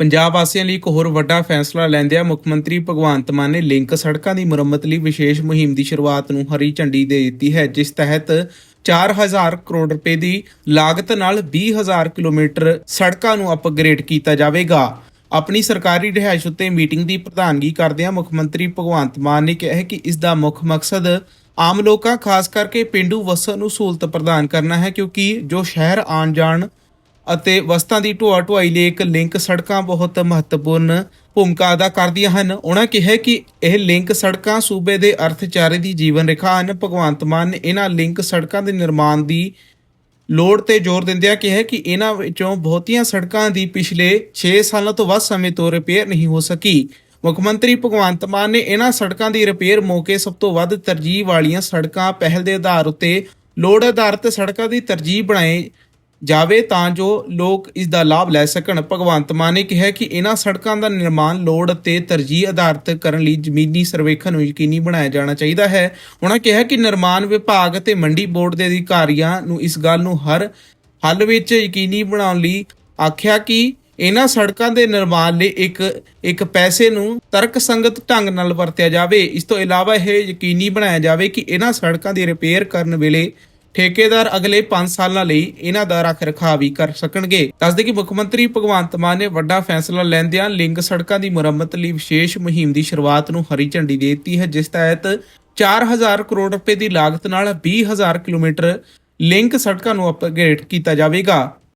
ਪੰਜਾਬ ਵਾਸੀਆਂ ਲਈ ਇੱਕ ਹੋਰ ਵੱਡਾ ਫੈਸਲਾ ਲੈਂਦਿਆਂ ਮੁੱਖ ਮੰਤਰੀ ਭਗਵੰਤ ਮਾਨ ਨੇ ਲਿੰਕ ਸੜਕਾਂ ਦੀ ਮੁਰੰਮਤ ਲਈ ਵਿਸ਼ੇਸ਼ ਮੁਹਿੰਮ ਦੀ ਸ਼ੁਰੂਆਤ ਨੂੰ ਹਰੀ ਝੰਡੀ ਦੇ ਦਿੱਤੀ ਹੈ, ਜਿਸ ਤਹਿਤ 4000 ਕਰੋੜ ਰੁਪਏ ਦੀ ਲਾਗਤ ਨਾਲ 20000 ਕਿਲੋਮੀਟਰ ਸੜਕਾਂ ਨੂੰ ਅਪਗ੍ਰੇਡ ਕੀਤਾ ਜਾਵੇਗਾ। ਆਪਣੀ ਸਰਕਾਰੀ ਰਿਹਾਇਸ਼ ਉੱਤੇ ਮੀਟਿੰਗ ਦੀ ਪ੍ਰਧਾਨਗੀ ਕਰਦਿਆਂ ਮੁੱਖ ਮੰਤਰੀ ਭਗਵੰਤ ਮਾਨ ਨੇ ਕਿਹਾ ਕਿ ਇਸ ਦਾ ਮੁੱਖ ਮਕਸਦ ਆਮ ਲੋਕਾਂ, ਖਾਸ ਕਰਕੇ ਪਿੰਡੂ ਵਸੋਂ ਨੂੰ ਸਹੂਲਤ ਪ੍ਰਦਾਨ ਕਰਨਾ ਹੈ, ਕਿਉਂਕਿ ਜੋ ਸ਼ਹਿਰ ਆਉਣ ਜਾਣ ਅਤੇ ਵਸਤਾਂ ਦੀ ਢੋਆ ਢੁਆਈ ਲਈ ਇੱਕ ਲਿੰਕ ਸੜਕਾਂ ਬਹੁਤ ਮਹੱਤਵਪੂਰਨ ਭੂਮਿਕਾ ਅਦਾ ਕਰਦੀਆਂ ਹਨ। ਉਹਨਾਂ ਕਿਹਾ ਕਿ ਇਹ ਲਿੰਕ ਸੜਕਾਂ ਸੂਬੇ ਦੇ ਅਰਥਚਾਰੇ ਦੀ ਜੀਵਨ ਰੇਖਾ ਹਨ। ਭਗਵੰਤ ਮਾਨ ਨੇ ਇਹਨਾਂ ਲਿੰਕ ਸੜਕਾਂ ਦੇ ਨਿਰਮਾਣ ਦੀ ਲੋੜ ਤੇ ਜ਼ੋਰ ਦਿੰਦਿਆਂ ਕਿਹਾ ਕਿ ਇਹਨਾਂ ਵਿੱਚੋਂ ਬਹੁਤੀਆਂ ਸੜਕਾਂ ਦੀ ਪਿਛਲੇ 6 ਸਾਲਾਂ ਤੋਂ ਵੱਧ ਸਮੇਂ ਤੋਂ ਰਿਪੇਅਰ ਨਹੀਂ ਹੋ ਸਕੀ। ਮੁੱਖ ਮੰਤਰੀ ਭਗਵੰਤ ਮਾਨ ਨੇ ਇਹਨਾਂ ਸੜਕਾਂ ਦੀ ਰਿਪੇਅਰ ਮੌਕੇ ਸਭ ਤੋਂ ਵੱਧ ਤਰਜੀਹ ਵਾਲੀਆਂ ਸੜਕਾਂ ਪਹਿਲ ਦੇ ਆਧਾਰ ਉੱਤੇ ਲੋੜ ਆਧਾਰਿਤ ਸੜਕਾਂ ਦੀ ਤਰਜੀਹ ਬਣਾਏ ਜਾਵੇ ਤਾਂ ਜੋ ਲੋਕ ਇਸ ਦਾ ਲਾਭ ਲੈ ਸਕਣ। ਭਗਵੰਤ ਮਾਨ ਨੇ ਕਿਹਾ ਕਿ ਇਹਨਾਂ ਸੜਕਾਂ ਦਾ ਨਿਰਮਾਣ ਲੋੜ ਅਤੇ ਤਰਜੀਹ ਆਧਾਰਿਤ ਕਰਨ ਲਈ ਜ਼ਮੀਨੀ ਸਰਵੇਖਣ ਨੂੰ ਯਕੀਨੀ ਬਣਾਇਆ ਜਾਣਾ ਚਾਹੀਦਾ ਹੈ। ਉਹਨਾਂ ਕਿਹਾ ਕਿ ਨਿਰਮਾਣ ਵਿਭਾਗ ਅਤੇ ਮੰਡੀ ਬੋਰਡ ਦੇ ਅਧਿਕਾਰੀਆਂ ਨੂੰ ਇਸ ਗੱਲ ਨੂੰ ਹਰ ਹੱਲ ਵਿੱਚ ਯਕੀਨੀ ਬਣਾਉਣ ਲਈ ਆਖਿਆ ਕਿ ਇਹਨਾਂ ਸੜਕਾਂ ਦੇ ਨਿਰਮਾਣ ਲਈ ਇੱਕ ਇੱਕ ਪੈਸੇ ਨੂੰ ਤਰਕਸੰਗਤ ਢੰਗ ਨਾਲ ਵਰਤਿਆ ਜਾਵੇ। ਇਸ ਤੋਂ ਇਲਾਵਾ ਇਹ ਯਕੀਨੀ ਬਣਾਇਆ ਜਾਵੇ ਕਿ ਇਹਨਾਂ ਸੜਕਾਂ ਦੀ ਰਿਪੇਅਰ ਕਰਨ ਵੇਲੇ ਠੇਕੇਦਾਰ ਅਗਲੇ 5 ਸਾਲਾਂ ਲਈ ਇਹਨਾਂ ਦਾ ਰੱਖ ਰਖਾਅ ਵੀ ਕਰ ਸਕਣਗੇ। ਦੱਸਦੇ ਕਿ ਮੁੱਖ ਮੰਤਰੀ ਭਗਵੰਤ ਮਾਨ ਨੇ ਵੱਡਾ ਫੈਸਲਾ ਲੈਂਦਿਆਂ ਲਿੰਗ ਸੜਕਾਂ ਦੀ ਮੁਰੰਮਤ ਲਈ ਵਿਸ਼ੇਸ਼ ਮੁਹਿੰਮ ਦੀ ਸ਼ੁਰੂਆਤ ਨੂੰ ਹਰੀ ਝੰਡੀ ਦੇ ਦਿੱਤੀ ਹੈ, ਜਿਸ ਤਹਿਤ 4000 ਕਰੋੜ ਰੁਪਏ ਦੀ ਲਾਗਤ ਨਾਲ 20000 ਕਿਲੋਮੀਟਰ ਲਿੰਕ ਸੜਕਾਂ ਨੂੰ ਅਪਗ੍ਰੇਡ ਕੀਤਾ ਜਾਵੇਗਾ।